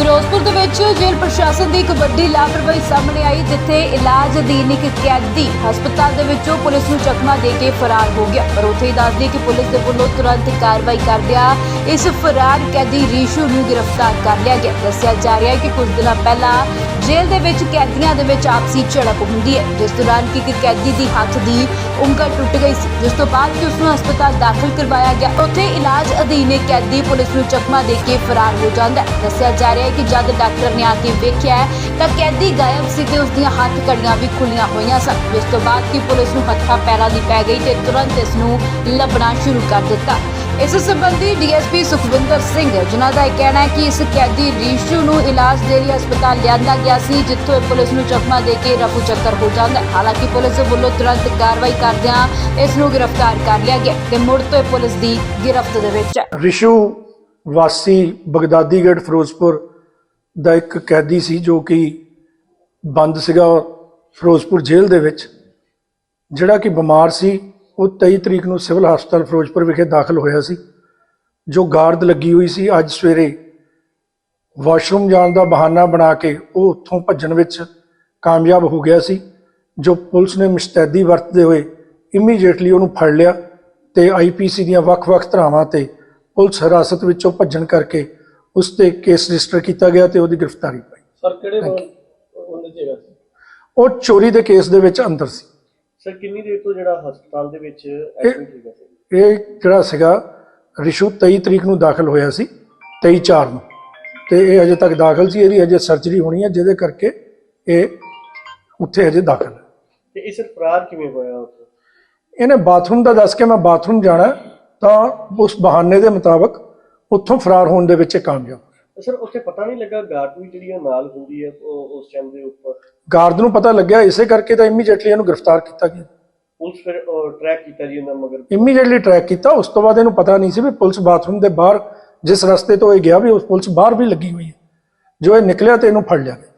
ਫਿਰੋਜ਼ਪੁਰ ਦੇ ਵਿੱਚ ਜੇਲ੍ਹ ਪ੍ਰਸ਼ਾਸਨ ਦੀ ਇੱਕ ਵੱਡੀ ਲਾਪਰਵਾਹੀ ਸਾਹਮਣੇ ਆਈ, ਜਿੱਥੇ ਇਲਾਜ ਅਧੀਨ ਇੱਕ ਕੈਦੀ ਹਸਪਤਾਲ ਦੇ ਵਿੱਚੋਂ ਪੁਲਿਸ ਨੂੰ ਚਕਮਾ ਦੇ ਕੇ ਫਰਾਰ ਹੋ ਗਿਆ। ਪਰ ਉੱਥੇ ਹੀ ਦੱਸਦੀ ਕਿ ਪੁਲਿਸ ਦੇ ਵੱਲੋਂ ਤੁਰੰਤ ਕਾਰਵਾਈ ਕਰਦਿਆਂ ਇਸ ਫਰਾਰ ਕੈਦੀ ਰੀਸ਼ੂ ਨੂੰ ਗ੍ਰਿਫਤਾਰ ਕਰ ਲਿਆ ਗਿਆ। ਦੱਸਿਆ ਜਾ ਰਿਹਾ ਹੈ ਕਿ ਕੁਝ ਦਿਨਾਂ ਪਹਿਲਾਂ ਜੇਲ੍ਹ ਦੇ ਵਿੱਚ ਕੈਦੀਆਂ ਦੇ ਵਿੱਚ ਆਪਸੀ ਝੜਪ ਹੁੰਦੀ ਹੈ। ਜਿਸ ਦੌਰਾਨ ਕਿ ਇੱਕ ਕੈਦੀ ਦੀ ਹੱਥ ਦੀ ਉਂਗਲ ਟੁੱਟ ਗਈ ਸੀ। ਜਿਸ ਤੋਂ ਬਾਅਦ ਕਿ ਉਸ ਨੂੰ ਹਸਪਤਾਲ ਦਾਖਲ ਕਰਵਾਇਆ ਗਿਆ। ਉੱਥੇ ਇਲਾਜ ਅਧੀਨ ਇੱਕ ਕੈਦੀ ਪੁਲਿਸ ਨੂੰ ਚਕਮਾ ਦੇ ਕੇ ਫਰਾਰ ਹੋ ਜਾਂਦਾ ਹੈ। ਦੱਸਿਆ ਜਾ ਰਿਹਾ ਹੈ ਕਿ ਜਦ ਡਾਕਟਰ ਨੇ ਆ ਕੇ ਵੇਖਿਆ ਤਾਂ ਕੈਦੀ ਗਾਇਬ ਸੀ ਤੇ ਉਸ ਦੀਆਂ ਹੱਥ ਕੜੀਆਂ ਵੀ ਖੁੱਲੀਆਂ ਹੋਈਆਂ ਸਨ। ਜਿਸ ਤੋਂ ਬਾਅਦ ਕਿ ਪੁਲਿਸ ਨੂੰ ਹੱਥਾਂ ਪੈਰਾਂ ਦੀ ਪੈ ਗਈ ਤੇ ਤੁਰੰਤ ਇਸ ਨੂੰ ਲੱਭਣਾ ਸ਼ੁਰੂ ਕਰ ਦਿੱਤਾ। ਇਸ ਸੰਬੰਧੀ ਡੀਐਸਪੀ ਸੁਖਵਿੰਦਰ ਸਿੰਘ, ਜਿਨ੍ਹਾਂ ਦਾ ਇਹ ਕਹਿਣਾ ਹੈ ਕਿ ਇਸ ਕੈਦੀ ਰੀਸ਼ੂ ਨੂੰ ਇਲਾਜ ਦੇ ਲਈ ਹਸਪਤਾਲ ਲਿਆਂਦਾ ਗਿਆ ਸੀ, ਜਿੱਥੋਂ ਇਹ ਪੁਲਿਸ ਨੂੰ ਚਕਮਾ ਦੇ ਕੇ ਰਫੂ ਚੱਕਰ ਹੋ ਜਾਂਦਾ। ਹਾਲਾਂਕਿ ਪੁਲਿਸ ਵੱਲੋਂ ਤੁਰੰਤ ਕਾਰਵਾਈ ਕਰਦਿਆਂ ਇਸ ਨੂੰ ਗ੍ਰਿਫਤਾਰ ਕਰ ਲਿਆ ਗਿਆ ਤੇ ਮੁੜ ਤੋਂ ਇਹ ਪੁਲਿਸ ਦੀ ਗਿਰਫਤ ਦੇ ਵਿੱਚ ਹੈ। ਰਿਸ਼ੂ ਵਾਸੀ ਬਗਦਾਦੀਗੜ੍ਹ ਫਿਰੋਜ਼ਪੁਰ ਦਾ ਇੱਕ ਕੈਦੀ ਸੀ, ਜੋ ਕਿ ਬੰਦ ਸੀਗਾ ਫਿਰੋਜ਼ਪੁਰ ਜੇਲ੍ਹ ਦੇ ਵਿੱਚ, ਜਿਹੜਾ ਕਿ ਬਿਮਾਰ ਸੀ। ਉਹ 23 ਤਰੀਕ ਨੂੰ ਸਿਵਲ ਹਸਪਤਾਲ ਫਿਰੋਜ਼ਪੁਰ ਵਿਖੇ ਦਾਖਲ ਹੋਇਆ ਸੀ, ਜੋ ਗਾਰਦ ਲੱਗੀ ਹੋਈ ਸੀ। ਅੱਜ ਸਵੇਰੇ ਵਾਸ਼ਰੂਮ ਜਾਣ ਦਾ ਬਹਾਨਾ ਬਣਾ ਕੇ ਉਹ ਉੱਥੋਂ ਭੱਜਣ ਵਿੱਚ ਕਾਮਯਾਬ ਹੋ ਗਿਆ ਸੀ ਜੋ ਪੁਲਿਸ ਨੇ ਮੁਸਤੈਦੀ ਵਰਤਦੇ ਹੋਏ ਇਮੀਡੀਏਟਲੀ ਉਹਨੂੰ ਫੜ ਲਿਆ ਤੇ ਆਈਪੀਸੀ ਦੀਆਂ ਵੱਖ-ਵੱਖ ਧਾਰਾਵਾਂ ਤੇ ਪੁਲਿਸ ਹਿਰਾਸਤ ਵਿੱਚੋਂ ਭੱਜਣ ਕਰਕੇ ਉਸ ਤੇ ਕੇਸ ਰਜਿਸਟਰ ਕੀਤਾ ਗਿਆ ਤੇ ਉਹਦੀ ਗ੍ਰਿਫਤਾਰੀ ਪਈ। ਸਰ ਕਿਹੜੇ ਉਹਨੇ ਜਗ੍ਹਾ ਸੀ? ਉਹ ਚੋਰੀ ਦੇ ਕੇਸ ਦੇ ਵਿੱਚ ਅੰਦਰ ਸੀ। ਸਰ ਕਿੰਨੀ ਦੇਰ ਤੋਂ ਜਿਹੜਾ ਹਸਪਤਾਲ ਦੇ ਵਿੱਚ ਐਡਮਿਟ ਹੈਗਾ ਸੀ ਇਹ ਜਿਹੜਾ ਸੀਗਾ ਰਿਸ਼ੂ 23 ਤਰੀਕ ਨੂੰ ਦਾਖਲ ਹੋਇਆ ਸੀ 23 4 ਨੂੰ। ਤੇ ਇਹ ਅਜੇ ਤੱਕ ਦਾਖਲ ਸੀ ਇਹਦੀ ਅਜੇ ਸਰਜਰੀ ਹੋਣੀ ਹੈ ਜਿਹਦੇ ਕਰਕੇ ਇਹ ਉੱਥੇ ਅਜੇ ਦਾਖਲ ਹੈ। ਤੇ ਇਹ ਸਰ ਫਰਾਰ ਕਿਵੇਂ ਹੋਇਆ ਉੱਥੇ ਇਹਨੇ ਬਾਥਰੂਮ ਦਾ ਦੱਸ ਕੇ ਮੈਂ ਬਾਥਰੂਮ ਜਾਣਾ ਤਾਂ ਉਸ ਬਹਾਨੇ ਦੇ ਮੁਤਾਬਕ ਉੱਥੋਂ ਫਰਾਰ ਹੋਣ ਦੇ ਵਿੱਚ ਇਹ ਕਾਮਯਾਬ ਤੇ ਸਰ ਉੱਥੇ ਪਤਾ ਨਹੀਂ ਲੱਗਾ ਗਾਰਡ ਵੀ ਜਿਹੜੀ ਉਹ ਨਾਲ ਹੁੰਦੀ ਹੈ ਉਹ ਉਸ ਟਾਈਮ ਦੇ ਉੱਪਰ? ਗਾਰਡ ਨੂੰ ਪਤਾ ਲੱਗਿਆ ਇਸੇ ਕਰਕੇ ਤਾਂ ਇਮੀਡੀਏਟਲੀ ਇਹਨੂੰ ਗ੍ਰਿਫਤਾਰ ਕੀਤਾ ਗਿਆ। ਪੁਲਿਸ ਫਿਰ ਟਰੈਕ ਕੀਤਾ ਜੀ ਉਹਨਾਂ ਮਗਰ? ਇਮੀਡੀਏਟਲੀ ਟਰੈਕ ਕੀਤਾ ਉਸ ਤੋਂ ਬਾਅਦ ਇਹਨੂੰ ਪਤਾ ਨਹੀਂ ਸੀ ਵੀ ਪੁਲਿਸ ਬਾਥਰੂਮ ਦੇ ਬਾਹਰ ਜਿਸ ਰਸਤੇ ਤੋਂ ਇਹ ਗਿਆ ਵੀ ਉਸ ਪੁਲਿਸ ਬਾਹਰ ਵੀ ਲੱਗੀ ਹੋਈ ਹੈ। ਜੋ ਇਹ ਨਿਕਲਿਆ ਤੇ ਇਹਨੂੰ ਫੜ ਲਿਆ ਗਿਆ।